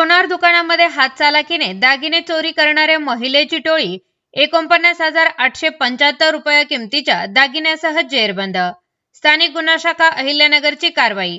सोनार दुकानामध्ये हातचालाकीने दागिने चोरी करणाऱ्या महिलेची टोळी एकोणपन्नास हजार आठशे पंच्याहत्तर रुपया किमतीच्या दागिन्यासह जेरबंद. स्थानिक गुन्हा शाखा अहिल्यानगरची कारवाई.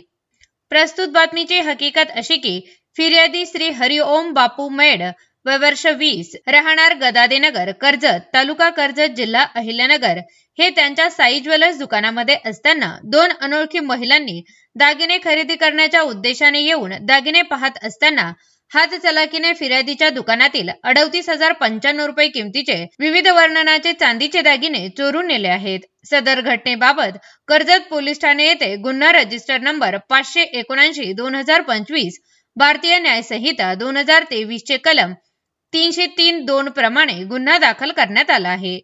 प्रस्तुत बातमीची हकीकत अशी की फिर्यादी श्री हरिओम बापू मेड व वर्ष वीस राहणार गदादेनगर कर्जत तालुका कर्जत जिल्हा अहिल्यानगर हे त्यांच्या साई ज्वेलर्स दुकानामध्ये असताना दोन अनोळखी महिलांनी दागिने खरेदी करण्याच्या उद्देशाने येऊन दागिने पाहत असताना हात चलाकीने फिर्यादीच्या दुकानातील अडतीस हजार पंच्याण्णव रुपये किमतीचे विविध वर्णनाचे चांदीचे दागिने चोरून नेले आहेत. सदर घटनेबाबत कर्जत पोलीस ठाणे येथे गुन्हा रजिस्टर नंबर पाचशे एकोणऐंशी दोन हजार पंचवीस भारतीय न्यायसंहिता दोन हजार तेवीस चे कलम तीनशे तीन दोन प्रमाणे गुन्हा दाखल करण्यात आला आहे.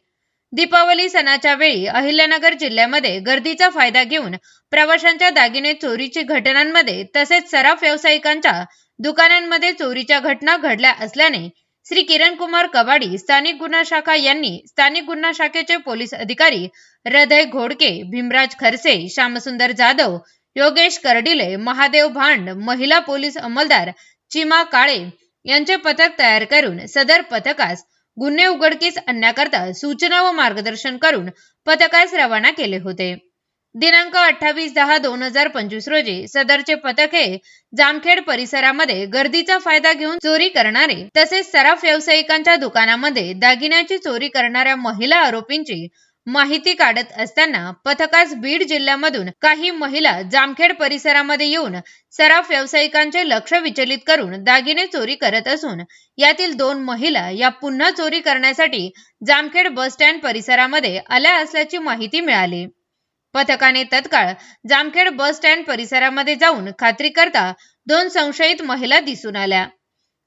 दीपावली सणाच्या वेळी अहिल्यानगर जिल्ह्यामध्ये गर्दीचा फायदा घेऊन प्रवाशांच्या दागिने चोरीची घटनांमध्ये तसेच सराफ व्यावसायिकांच्या दुकानांमध्ये चोरीच्या घटना घडल्या असल्याने श्री किरण कुमार कबाडी स्थानिक गुन्हा शाखा यांनी स्थानिक गुन्हा शाखेचे पोलीस अधिकारी हृदय घोडके भीमराज खरसे श्यामसुंदर जाधव योगेश कर्डिले महादेव भांड महिला पोलीस अंमलदार चिमा काळे यांचे पथक तयार करून सदर पथकास गुन्हे उघडकीस आणण्याकरता सूचना व मार्गदर्शन करून पथकास रवाना केले होते. दिनांक अठ्ठावीस दहा दोन हजार पंचवीस रोजी सदरचे पथक हे जामखेड परिसरामध्ये गर्दीचा फायदा घेऊन चोरी करणारे तसेच सराफ व्यावसायिकांच्या दुकानामध्ये दागिन्याची चोरी करणाऱ्या महिला आरोपींची माहिती काढत असताना पथकास बीड जिल्ह्यामधून काही महिला जामखेड परिसरामध्ये येऊन सराफ व्यावसायिकांचे लक्ष विचलित करून दागिने चोरी करत असून यातील दोन महिला या पुन्हा चोरी करण्यासाठी जामखेड बस स्टँड परिसरामध्ये आल्या असल्याची माहिती मिळाली. पथकाने तत्काळ जामखेड बस स्टँड परिसरामध्ये जाऊन खात्री करता दोन संशयित महिला दिसून आल्या.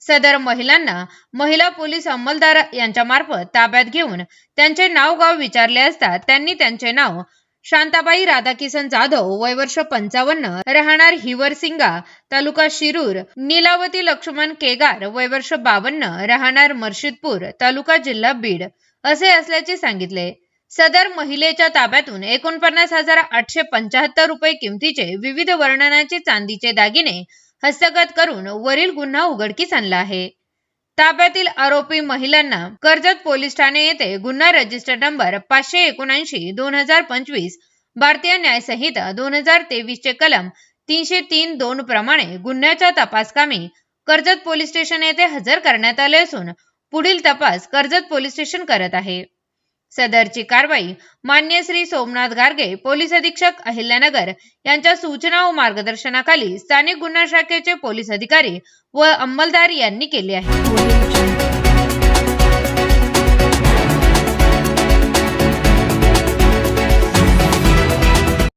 सदर महिलांना महिला पोलीस अंमलदार यांच्या मार्फत ताब्यात घेऊन त्यांचे नाव गाव विचारले असता त्यांनी त्यांचे नाव शांताबाई राधाकिशन जाधव वय वर्ष पंचावन्न राहणार हिवरसिंगा तालुका शिरूर नीलावती लक्ष्मण केगार वय वर्ष बावन्न राहणार मर्शिदपूर तालुका जिल्हा बीड असे असल्याचे सांगितले. सदर महिलेच्या ताब्यातून एकोणपन्नास हजार आठशे पंचाहत्तर रुपये किमतीचे विविध वर्णनाचे चांदीचे दागिने हस्तगत करून वरील गुन्हा उघडकीस आणला आहे. ताब्यातील आरोपी महिलांना कर्जत पोलीस ठाणे येथे गुन्हा रजिस्टर नंबर पाचशे एकोणऐंशी दोन हजार पंचवीस भारतीय न्यायसंहिता दोन हजार तेवीस चे कलम तीनशे तीन दोन प्रमाणे गुन्ह्याच्या तपासकामी कर्जत पोलीस स्टेशन येथे हजर करण्यात आले असून पुढील तपास कर्जत पोलीस स्टेशन करत आहे. सदरची कारवाई मान्य श्री सोमनाथ गार्गे पोलीस अधीक्षक अहिल्यानगर यांच्या सूचना व मार्गदर्शनाखाली स्थानिक गुन्हा शाखेचे पोलीस अधिकारी व अंमलदार यांनी केली आहे.